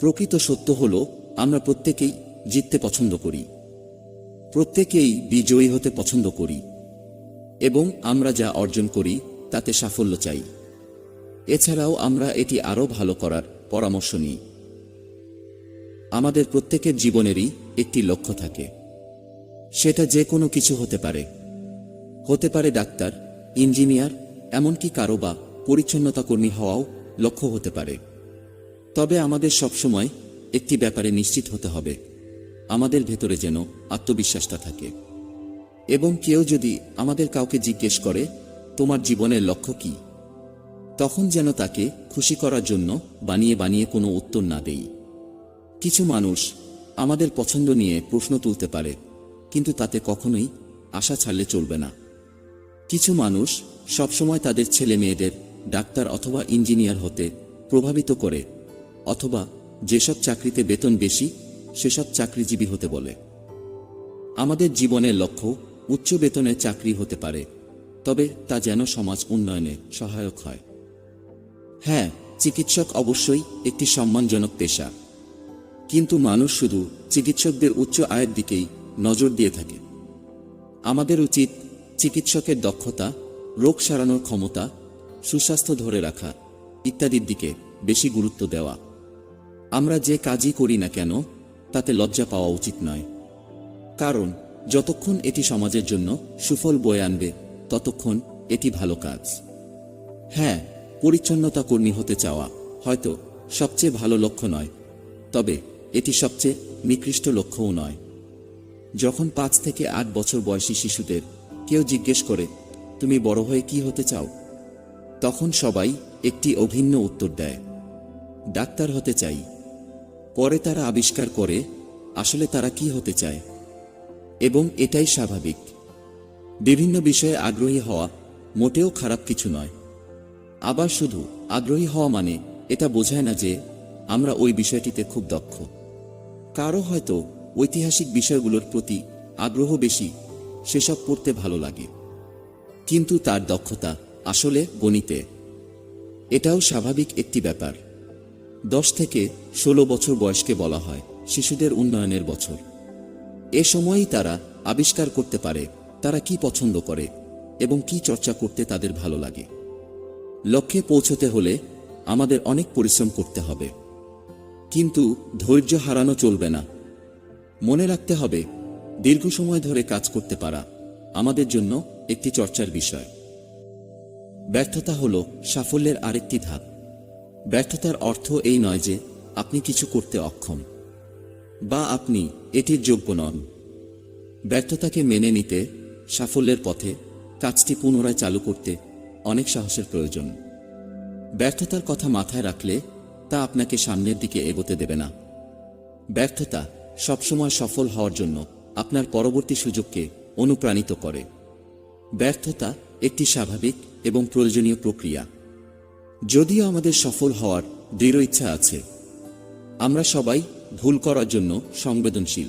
প্রকৃত সত্য হল, আমরা প্রত্যেকেই জিততে পছন্দ করি। প্রত্যেকেই বিজয়ী হতে পছন্দ করি। এবং আমরা যা অর্জন করি, তাতে সাফল্য চাই। এছাড়াও আমরা এটি আরও ভালো করার পরামর্শ নিই। আমাদের প্রত্যেকের জীবনেরই একটি লক্ষ্য থাকে। সেটা যে কোনো কিছু হতে পারে। হতে পারে ডাক্তার, ইঞ্জিনিয়ার, এমনকি কারও বা পরিচ্ছন্নতা কর্মী হওয়াও লক্ষ্য হতে পারে। তবে আমাদের সবসময় একটি ব্যাপারে নিশ্চিত হতে হবে, আমাদের ভেতরে যেন আত্মবিশ্বাসটা থাকে। এবং কেউ যদি আমাদের কাউকে জিজ্ঞেস করে, তোমার জীবনের লক্ষ্য কি? তখন যেন তাকে খুশি করার জন্য বানিয়ে বানিয়ে কোনো উত্তর না দেই। কিছু মানুষ আমাদের পছন্দ নিয়ে প্রশ্ন তুলতে পারে, কিন্তু তাতে কখনোই আশা ছাড়লে চলবে না। কিছু মানুষ সবসময় তাদের ছেলে মেয়েদের ডাক্তার অথবা ইঞ্জিনিয়ার হতে প্রভাবিত করে অথবা যেসব চাকরিতে বেতন বেশি, সেসব চাকরিজীবী হতে বলে। আমাদের জীবনের লক্ষ্য উচ্চ বেতনের চাকরি হতে পারে, তবে তা যেন সমাজ উন্নয়নে সহায়ক হয়। হ্যাঁ চিকিৎসক অবশ্যই একটি সম্মানজনক পেশা। কিন্তু মানুষ শুধু চিকিৎসকদের উচ্চ আয়ের দিকেই নজর দিয়ে থাকে। আমাদের উচিত চিকিৎসকের দক্ষতা, রোগ সারানোর ক্ষমতা, সুস্বাস্থ্য ধরে রাখা ইত্যাদির দিকে বেশি গুরুত্ব দেওয়া। আমরা যে কাজই করি না কেন, তাতে লজ্জা পাওয়া উচিত নয়। কারণ, যতক্ষণ এটি সমাজের জন্য সুফল বয়ে আনবে, ততক্ষণ এটি ভালো কাজ। হ্যাঁ পরিচ্ছন্নতা কর্মী হতে চাওয়া হয়তো সবচেয়ে ভালো লক্ষ্য নয়, তবে এটি সবচেয়ে নিকৃষ্ট লক্ষ্যও নয়। যখন পাঁচ থেকে আট বছর বয়সী শিশুদের কেউ জিজ্ঞেস করে, তুমি বড় হয়ে কি হতে চাও? তখন সবাই একটি অভিন্ন উত্তর দেয়। ডাক্তার হতে চাই। পরে তারা আবিষ্কার করে, আসলে তারা কি হতে চায়। এবং এটাই স্বাভাবিক। বিভিন্ন বিষয়ে আগ্রহী হওয়া মোটেও খারাপ কিছু নয়। আবার শুধু, আগ্রহী হওয়া মানে এটা বোঝায় না যে আমরা ওই বিষয়টিতে খুব দক্ষ। কারও হয়তো ঐতিহাসিক বিষয়গুলোর প্রতি আগ্রহ বেশি, সেসব পড়তে ভালো লাগে। কিন্তু তার দক্ষতা আসলে গণিতে। এটাও স্বাভাবিক একটি ব্যাপার। দশ থেকে ষোলো বছর বয়সকে বলা হয় শিশুদের উন্নয়নের বছর। এ সময়ই তারা আবিষ্কার করতে পারে তারা কি পছন্দ করে এবং কি চর্চা করতে তাদের ভালো লাগে। লক্ষ্যে পৌঁছতে হলে আমাদের অনেক পরিশ্রম করতে হবে। কিন্তু ধৈর্য হারানো চলবে না। মনে রাখতে হবে, দীর্ঘ সময় ধরে কাজ করতে পারা আমাদের জন্য একটি চর্চার বিষয়। ব্যর্থতা হল সাফল্যের আরেকটি ধাপ। ব্যর্থতার অর্থ এই নয় যে আপনি কিছু করতে অক্ষম, বা আপনি এটির যোগ্য নন। ব্যর্থতাকে মেনে নিতে সাফল্যের পথে কাজটি পুনরায় চালু করতে অনেক সাহসের প্রয়োজন। ব্যর্থতার কথা মাথায় রাখলে তা আপনাকে সামনের দিকে এগোতে দেবে না। ব্যর্থতা সবসময় সফল হওয়ার জন্য আপনার পরবর্তী সুযোগকে অনুপ্রাণিত করে। ব্যর্থতা একটি স্বাভাবিক এবং প্রয়োজনীয় প্রক্রিয়া। যদিও আমাদের সফল হওয়ার দৃঢ় ইচ্ছা আছে, আমরা সবাই ভুল করার জন্য সংবেদনশীল।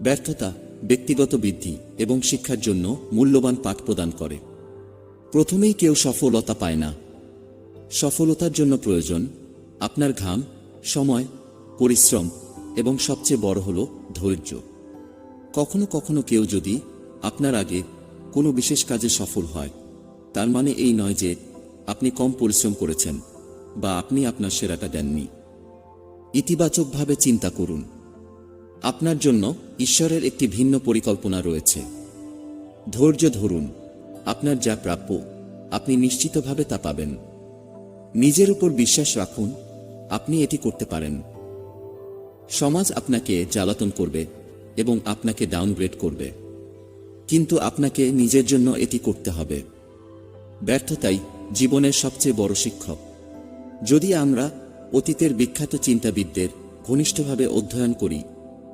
ব্যর্থতা ব্যক্তিগত বৃদ্ধি এবং শিক্ষার জন্য মূল্যবান পাঠ প্রদান করে। প্রথমেই কেউ সফলতা পায় না। সফলতার জন্য প্রয়োজন আপনার ঘাম, সময়, পরিশ্রম এবং সবচেয়ে বড় হল ধৈর্য। কখনো কখনো কেউ যদি আপনার আগে কোনো বিশেষ কাজে সফল হয়, তার মানে এই নয় যে আপনি কম পরিশ্রম করেছেন বা আপনি আপনার সেরাটা দেননি। ইতিবাচকভাবে চিন্তা করুন। আপনার জন্য ঈশ্বরের একটি ভিন্ন পরিকল্পনা রয়েছে। ধৈর্য ধরুন, আপনার যা প্রাপ্য, আপনি নিশ্চিতভাবে তা পাবেন। নিজের উপর বিশ্বাস রাখুন, আপনি এটি করতে পারেন। সমাজ আপনাকে জ্বালাতন করবে এবং আপনাকে ডাউনগ্রেড করবে। কিন্তু আপনাকে নিজের জন্য এটি করতে হবে। ব্যর্থতাই জীবনের সবচেয়ে বড় শিক্ষক। যদি আমরা অতীতের বিখ্যাত চিন্তাবিদদের ঘনিষ্ঠভাবে অধ্যয়ন করি,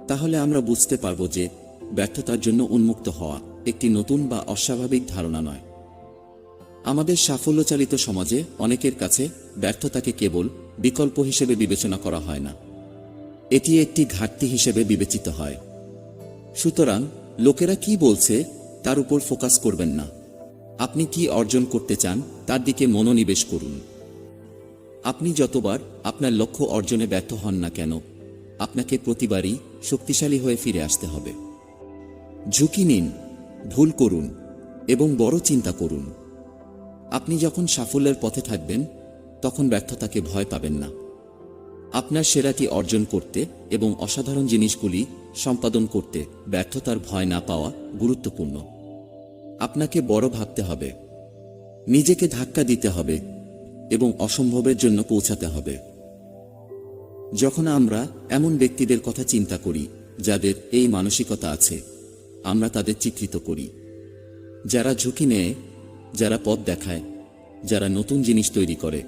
তাহলে আমরা বুঝতে পারব যে ব্যর্থতার জন্য উন্মুক্ত হওয়া একটি নতুন বা অস্বাভাবিক ধারণা নয়। আমাদের সাফল্যচালিত সমাজে অনেকের কাছে ব্যর্থতাকে কেবল বিকল্প হিসেবে বিবেচনা করা হয় না। এটি একটি ঘাটতি হিসেবে বিবেচিত হয়। সুতরাং লোকেরা কি বলছে তার উপর ফোকাস করবেন না। আপনি কি অর্জন করতে চান, তার দিকে মনোনিবেশ করুন। আপনি যতবার আপনার লক্ষ্য অর্জনে ব্যর্থ হন না কেন, আপনাকে প্রতিবারই শক্তিশালী হয়ে ফিরে আসতে হবে। ঝুঁকি নিন, ভুল করুন এবং বড় চিন্তা করুন। আপনি যখন সাফল্যের পথে থাকবেন, তখন ব্যর্থতাকে ভয় পাবেন না। আপনার সেরাটি অর্জন করতে এবং অসাধারণ জিনিসগুলি সম্পাদন করতে ব্যর্থতার ভয় না পাওয়া গুরুত্বপূর্ণ। আপনাকে বড় ভাবতে হবে। নিজেকে ধাক্কা দিতে হবে এবং অসম্ভবের জন্য পৌঁছাতে হবে। যখন আমরা এমন ব্যক্তিদের কথা চিন্তা করি, যাদের এই মানসিকতা আছে, আমরা তাদের চিত্রিত করি। যারা ঝুঁকি নেয়, যারা পথ দেখায়, যারা নতুন জিনিস তৈরি করে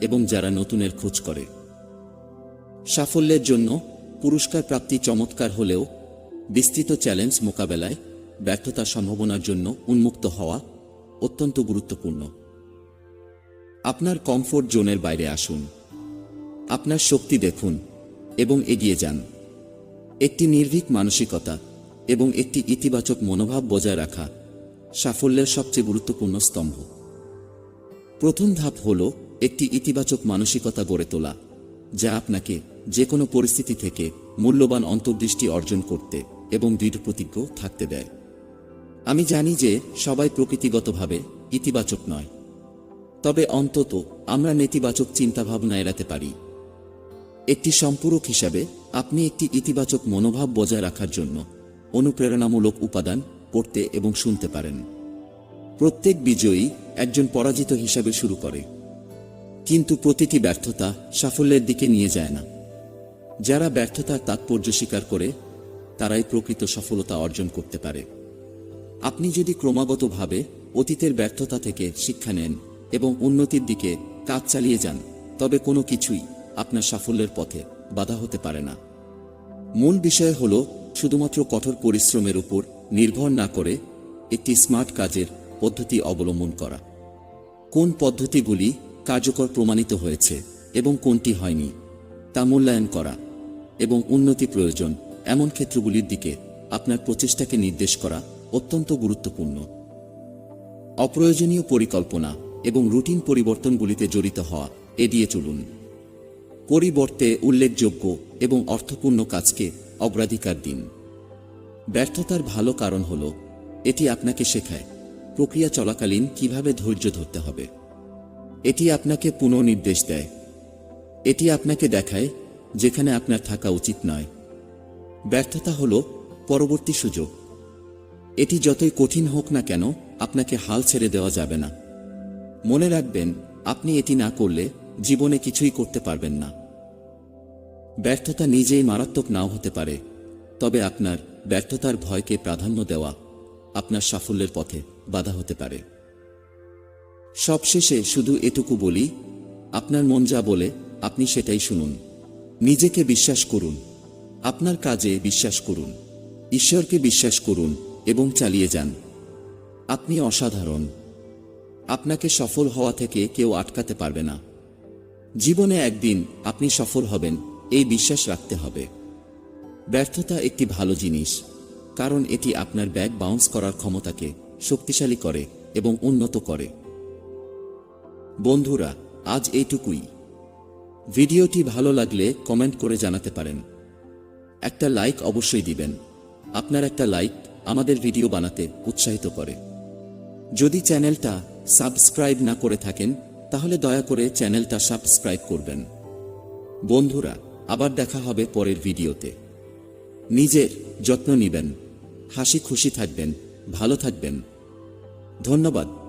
এবং যারা নতুনের খোঁজ করে। সাফল্যের জন্য পুরস্কার প্রাপ্তি চমৎকার হলেও বিস্তৃত চ্যালেঞ্জ মোকাবেলায় ব্যর্থতার সম্ভাবনার জন্য উন্মুক্ত হওয়া অত্যন্ত গুরুত্বপূর্ণ। আপনার কমফোর্ট জোনের বাইরে আসুন। আপনার শক্তি দেখুন এবং এগিয়ে যান। একটি নির্ভীক মানসিকতা এবং একটি ইতিবাচক মনোভাব বজায় রাখা সাফল্যের সবচেয়ে গুরুত্বপূর্ণ স্তম্ভ। প্রথম ধাপ হল একটি ইতিবাচক মানসিকতা গড়ে তোলা, যা আপনাকে যে কোনো পরিস্থিতি থেকে মূল্যবান অন্তর্দৃষ্টি অর্জন করতে এবং দৃঢ় প্রতিজ্ঞ থাকতে দেয়। আমি জানি যে সবাই প্রকৃতিগতভাবে ইতিবাচক নয়। তবে অন্তত আমরা নেতিবাচক চিন্তাভাবনা এড়াতে পারি। একটি সম্পূরক হিসাবে, আপনি একটি ইতিবাচক মনোভাব বজায় রাখার জন্য অনুপ্রেরণামূলক উপাদান পড়তে এবং শুনতে পারেন। প্রত্যেক বিজয়ী একজন পরাজিত হিসাবে শুরু করে। কিন্তু প্রতিটি ব্যর্থতা সাফল্যের দিকে নিয়ে যায় না। যারা ব্যর্থতার তাৎপর্য স্বীকার করে, তারাই প্রকৃত সফলতা অর্জন করতে পারে। আপনি যদি ক্রমাগতভাবে অতীতের ব্যর্থতা থেকে শিক্ষা নেন এবং উন্নতির দিকে কাজ চালিয়ে যান, তবে কোনো কিছুই আপনার সাফল্যের পথে বাধা হতে পারে না। মূল বিষয় হল শুধুমাত্র কঠোর পরিশ্রমের উপর নির্ভর না করে একটি স্মার্ট কাজের পদ্ধতি অবলম্বন করা। কোন পদ্ধতিগুলি কার্যকর প্রমাণিত হয়েছে এবং কোনটি হয়নি তা মূল্যায়ন করা এবং উন্নতি প্রয়োজন এমন ক্ষেত্রগুলির দিকে আপনার প্রচেষ্টাকে নির্দেশ করা অত্যন্ত গুরুত্বপূর্ণ। অপ্রয়োজনীয় পরিকল্পনা এবং রুটিন পরিবর্তনগুলিতে জড়িত হওয়া, এড়িয়ে চলুন। পরিবর্তে উল্লেখযোগ্য এবং অর্থপূর্ণ কাজকে অগ্রাধিকার দিন। ব্যর্থতার ভালো কারণ হল, এটি আপনাকে শেখায় প্রক্রিয়া চলাকালীন কীভাবে ধৈর্য ধরতে হবে। এটি আপনাকে পুনর্নির্দেশ দেয়। এটি আপনাকে দেখায় যেখানে আপনার থাকা উচিত নয়। ব্যর্থতা হল পরবর্তী সুযোগ। এটি যতই কঠিন হোক না কেন, আপনাকে হাল ছেড়ে দেওয়া যাবে না। মনে রাখবেন, আপনি এটি না করলে জীবনে কিছুই করতে পারবেন না। ব্যর্থতা নিজেই মারাত্মক নাও হতে পারে, তবে আপনার ব্যর্থতার ভয়কে প্রাধান্য দেওয়া আপনার সাফল্যের পথে বাধা হতে পারে। সবশেষে শুধু এটুকু বলি, আপনার মন যা বলে, আপনি সেটাই শুনুন। নিজেকে বিশ্বাস করুন, আপনার কাজে বিশ্বাস করুন, ঈশ্বরকে বিশ্বাস করুন এবং চালিয়ে যান। আপনি অসাধারণ। আপনাকে সফল হওয়া থেকে কেউ আটকাতে পারবে না। জীবনে একদিন আপনি সফল হবেন, এই বিশ্বাস রাখতে হবে। ব্যর্থতা একটি ভালো জিনিস, কারণ এটি আপনার ব্যাগ বাউন্স করার ক্ষমতাকে শক্তিশালী করে এবং উন্নত করে। বন্ধুরা, আজ এইটুকুই। ভিডিওটি ভালো লাগলে কমেন্ট করে জানাতে পারেন। একটা লাইক অবশ্যই দিবেন। আপনার একটা লাইক আমাদের ভিডিও বানাতে উৎসাহিত করে। যদি চ্যানেলটা সাবস্ক্রাইব না করে থাকেন, তাহলে দয়া করে চ্যানেলটা সাবস্ক্রাইব করবেন। বন্ধুরা, আবার দেখা হবে পরের ভিডিওতে। নিজের যত্ন নিবেন, হাসি খুশি থাকবেন, ভালো থাকবেন। ধন্যবাদ।